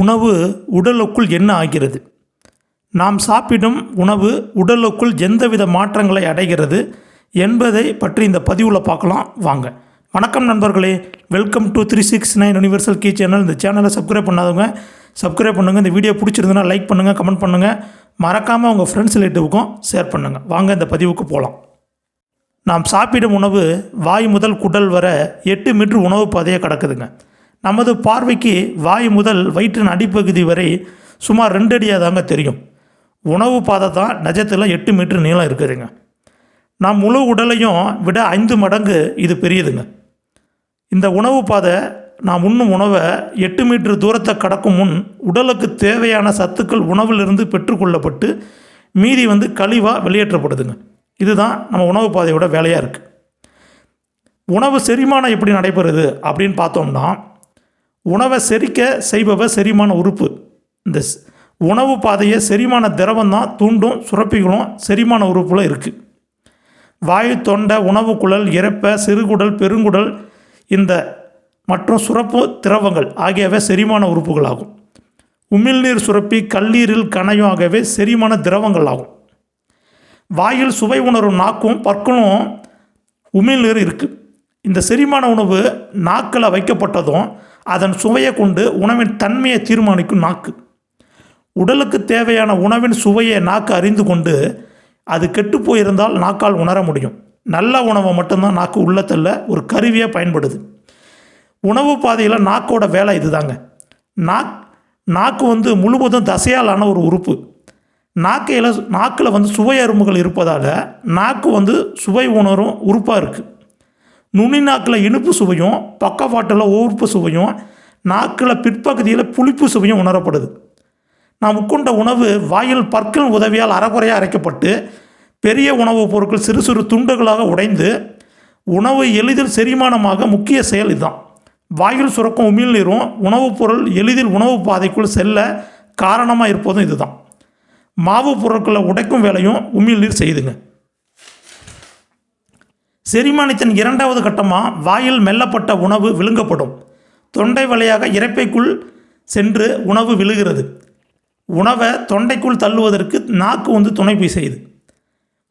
உணவு உடலுக்குள் என்ன ஆகிறது? நாம் சாப்பிடும் உணவு உடலுக்குள் எந்தவித மாற்றங்களை அடைகிறது என்பதை பற்றி இந்த பதிவில் பார்க்கலாம். வாங்க. வணக்கம் நண்பர்களே. Welcome to three six nine universal key channel இந்த சேனலை சப்ஸ்கிரைப் பண்ணாதவங்க சப்ஸ்கிரைப் பண்ணுங்கள் இந்த வீடியோ பிடிச்சிருந்ததுன்னா லைக் பண்ணுங்கள் கமெண்ட் பண்ணுங்கள் மறக்காமல் உங்கள் ஃப்ரெண்ட்ஸ் ரிலேட்டிவுக்கும் ஷேர் பண்ணுங்கள் வாங்க இந்த பதிவுக்கு போகலாம் நாம் சாப்பிடும் உணவு வாய் முதல் குடல் வர எட்டு மீட்டர் உணவு பாதையை கிடக்குதுங்க. நமது பார்வைக்கு வாய் முதல் வயிற்றின் அடிப்பகுதி வரை சுமார் ரெண்டு அடியாக தாங்க தெரியும். உணவு பாதை தான் நிஜத்தில் எட்டு மீட்டர் நீளம் இருக்குதுங்க. நாம் முழு உடலையும் விட ஐந்து மடங்கு இது பெரியதுங்க. இந்த உணவு பாதை நாம் உண்ணும் உணவை எட்டு மீட்டர் தூரத்தை கடக்கும் முன் உடலுக்கு தேவையான சத்துக்கள் உணவிலிருந்து பெற்றுக்கொள்ளப்பட்டு மீதி வந்து கழிவாக வெளியேற்றப்படுதுங்க. இதுதான் நம்ம உணவு பாதையோட வேலையாக இருக்குது உணவு செரிமானம் எப்படி நடைபெறுது அப்படின்னு பார்த்தோம்னா உணவை செரிக்க செய்பவர் செரிமான உறுப்பு. இந்த உணவு பாதையை செரிமான திரவம் தான் தூண்டும் சுரப்பிகளும் செரிமான உறுப்பில் இருக்குது வாயு தொண்டை உணவு குழல் இறப்பை சிறுகுடல் பெருங்குடல் இந்த மற்றும் சுரப்பு திரவங்கள் ஆகியவை செரிமான உறுப்புகளாகும். உமிழ்நீர் சுரப்பி கல்லீரில் கணையும் ஆகியவை செரிமான திரவங்கள் ஆகும். வாயில் சுவை உணரும் நாக்கும் பற்களும் உமிழ்நீர் இருக்குது இந்த செரிமான உணவு நாக்கில் வைக்கப்பட்டதும் அதன் சுவையை கொண்டு உணவின் தன்மையை தீர்மானிக்கும் நாக்கு. உடலுக்கு தேவையான உணவின் சுவையை நாக்கு அறிந்து கொண்டு அது கெட்டு போயிருந்தால் நாக்கால் உணர முடியும். நல்ல உணவை மட்டும்தான் நாக்கு உள்ளத்தில் ஒரு கருவியாக பயன்படுது. உணவு பாதையில் நாக்கோட வேலை இதுதாங்க. நாக் நாக்கு வந்து முழுவதும் தசையாலான ஒரு உறுப்பு. நாக்கையில் நாக்கில் வந்து சுவை அரும்புகள் இருப்பதால் நாக்கு வந்து சுவை உணரும் உறுப்பாக இருக்குது நுனி நாக்கில் இனிப்பு சுவையும் பக்கவாட்டில் ஓர்ப்பு சுவையும் நாக்கில் பிற்பகுதியில் புளிப்பு சுவையும் உணரப்படுது. நாம் உட்கொண்ட உணவு வாயில் பற்கள் உதவியால் அறகுறையாக அரைக்கப்பட்டு பெரிய உணவுப் பொருட்கள் சிறு சிறு துண்டுகளாக உடைந்து உணவு எளிதில் செரிமானமாக முக்கிய செயல் இதுதான். வாயில் சுரக்கும் உமிழ்நீரும் உணவுப் பொருள் எளிதில் உணவு பாதைக்குள் செல்ல காரணமாக இருப்பதும் இதுதான். மாவு பொருட்களை உடைக்கும் வேலையும் உமிழ்நீர் செய்துங்க செரிமானத்தின் இரண்டாவது கட்டமாக வாயில் மெல்லப்பட்ட உணவு விழுங்கப்படும். தொண்டை வழியாக இறப்பைக்குள் சென்று உணவு விழுகிறது. உணவை தொண்டைக்குள் தள்ளுவதற்கு நாக்கு வந்து துணை போய் செய்யுது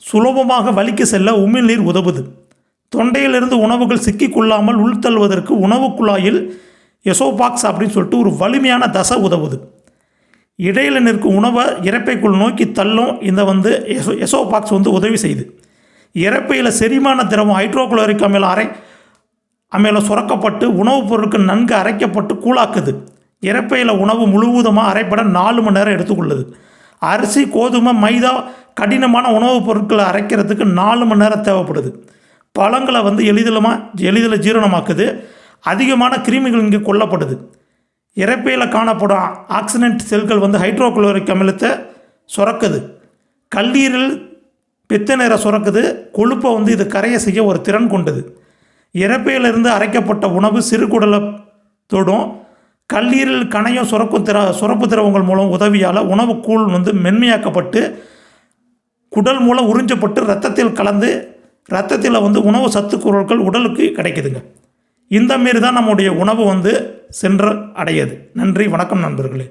சுலபமாக வலிக்கு செல்ல உமிழ்நீர் உதவுது. தொண்டையிலிருந்து உணவுகள் சிக்கிக்கொள்ளாமல் உள்தள்ளுவதற்கு உணவு குழாயில் எசோபாக்ஸ் அப்படின்னு சொல்லிட்டு ஒரு வலிமையான தசை உதவுது. இடையில் நிற்கும் உணவை இறப்பைக்குள் நோக்கி தள்ளும் இந்த வந்து எசோ எசோபாக்ஸ் வந்து உதவி செய்யுது. இறப்பையில் செரிமான திரவம் ஹைட்ரோகுளோரிக் அமிலம் அரை அமில சுரக்கப்பட்டு உணவுப் பொருட்கள் நன்கு அரைக்கப்பட்டு கூழாக்குது. இறப்பையில் உணவு முழுவதுமாக அரைப்பட நாலு மணி நேரம் எடுத்துக்கொள்ளுது. அரிசி கோதுமை மைதா கடினமான உணவுப் பொருட்களை அரைக்கிறதுக்கு நாலு மணி நேரம் தேவைப்படுது. பழங்களை வந்து எளிதிலமாக எளிதில் ஜீரணமாக்குது. அதிகமான கிருமிகள் இங்கே கொல்லப்படுது. இறப்பையில் காணப்படும் ஆக்சிடென்ட் செல்கள் வந்து ஹைட்ரோகுளோரிக் அமிலத்தை சுரக்குது. கல்லீரல் பித்த நிற சுரக்குது. கொழுப்பை வந்து இது கரைய செய்ய ஒரு திறன் கொண்டது. இறப்பையிலிருந்து அரைக்கப்பட்ட உணவு சிறுகுடலை தொடும் கல்லீரல் கணையும் சுரக்கும் திர சுரப்பு திரவங்கள் மூலம் உதவியால் உணவு கூழ் வந்து மென்மையாக்கப்பட்டு குடல் மூலம் உறிஞ்சப்பட்டு ரத்தத்தில் கலந்து ரத்தத்தில் வந்து உணவு சத்து உடலுக்கு கிடைக்குதுங்க. இந்த மாரி தான் நம்முடைய உணவு வந்து சென்று அடையுது நன்றி வணக்கம் நண்பர்களே.